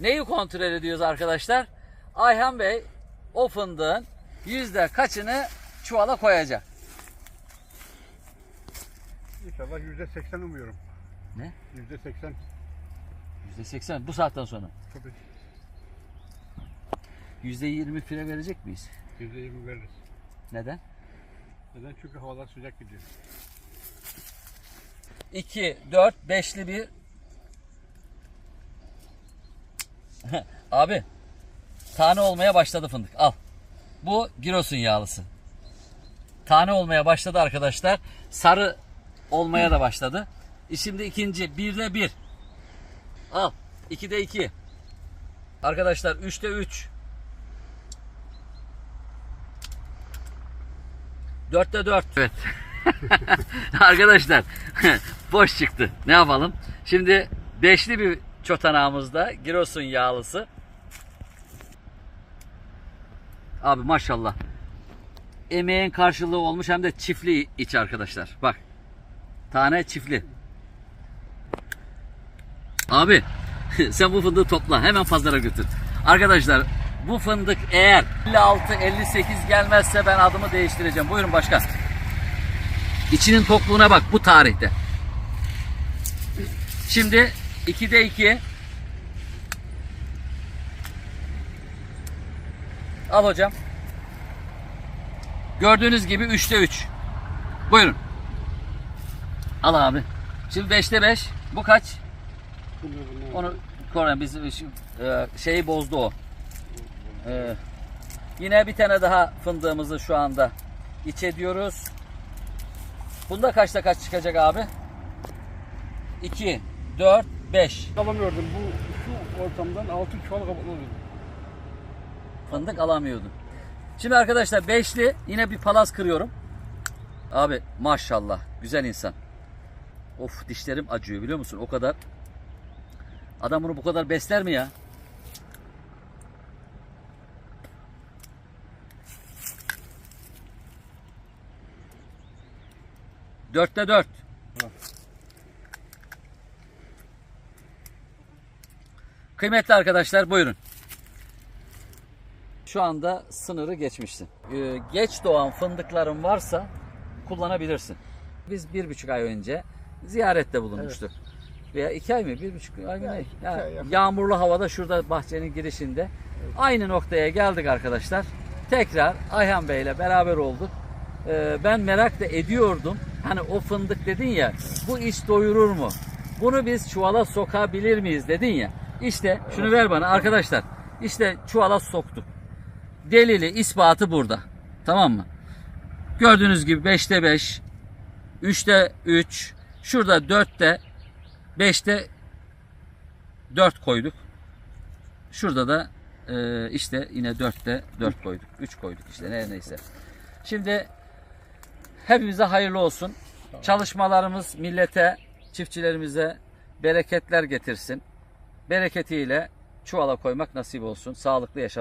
Neyi kontrol ediyoruz arkadaşlar? Ayhan Bey o fındığın yüzde kaçını çuvala koyacak? İnşallah yüzde seksen umuyorum. Ne? Yüzde seksen. Yüzde seksen bu saatten sonra. Tabii. Yüzde yirmi fire verecek miyiz? Yüzde yirmi veririz. Neden? Neden? Çünkü havalar sıcak gidiyor. 2, 4, 5'li bir. Abi tane olmaya başladı fındık. Al. Bu girosun yağlısı. Tane olmaya başladı arkadaşlar. Sarı olmaya da başladı. E Şimdi ikinci. Birde bir. Al. 2'de 2. Arkadaşlar 3'te 3. 4'te 4. Evet. Arkadaşlar boş çıktı. Ne yapalım? Şimdi beşli bir çotanağımızda Giresun yağlısı. Abi maşallah. Emeğin karşılığı olmuş hem de çiftli iç arkadaşlar. Bak. Tane çiftli. Abi sen bu fındığı topla. Hemen pazara götür. Arkadaşlar bu fındık eğer 56-58 gelmezse ben adımı değiştireceğim. Buyurun başkan. İçinin tokluğuna bak bu tarihte. Şimdi 2'de 2. Al hocam. Gördüğünüz gibi 3'te 3. Buyurun. Al abi. Şimdi 5'te 5. Bu kaç? Onu koran biz e, şeyi bozdu o. E, yine bir tane daha fındığımızı şu anda iç ediyoruz. Bunda kaçta kaç çıkacak abi? 2, 4, 5. Alamıyordum. Bu şu ortamdan altı çuval kabuk alıyordum. Fındık alamıyordum. Şimdi arkadaşlar beşli yine bir palaz kırıyorum. Abi maşallah güzel insan. Of dişlerim acıyor biliyor musun? O kadar. Adam bunu bu kadar besler mi ya? Dörtte dört. Kıymetli arkadaşlar buyurun. Şu anda sınırı geçmişsin. Ee, geç doğan fındıkların varsa kullanabilirsin. Biz bir buçuk ay önce ziyarette bulunmuştuk. Veya iki ay mı? Bir buçuk ay mı? Ya, iki Ya, yağmurlu havada şurada bahçenin girişinde. Aynı noktaya geldik arkadaşlar. Tekrar Ayhan Bey ile beraber olduk. Ee, ben merak da ediyordum. Hani o fındık dedin ya bu iş doyurur mu? Bunu biz çuvala sokabilir miyiz dedin ya. İşte şunu ver bana arkadaşlar. İşte çuvala soktuk. Delili ispatı burada. Tamam mı? Gördüğünüz gibi 5'te 5, 3'te 3, şurada 4'te 5'te 4 koyduk. Şurada da e, işte yine 4'te 4 koyduk. 3 koyduk işte ne neyse. Şimdi hepimize hayırlı olsun. Çalışmalarımız millete, çiftçilerimize bereketler getirsin. Bereketiyle çuvala koymak nasip olsun. Sağlıklı yaşam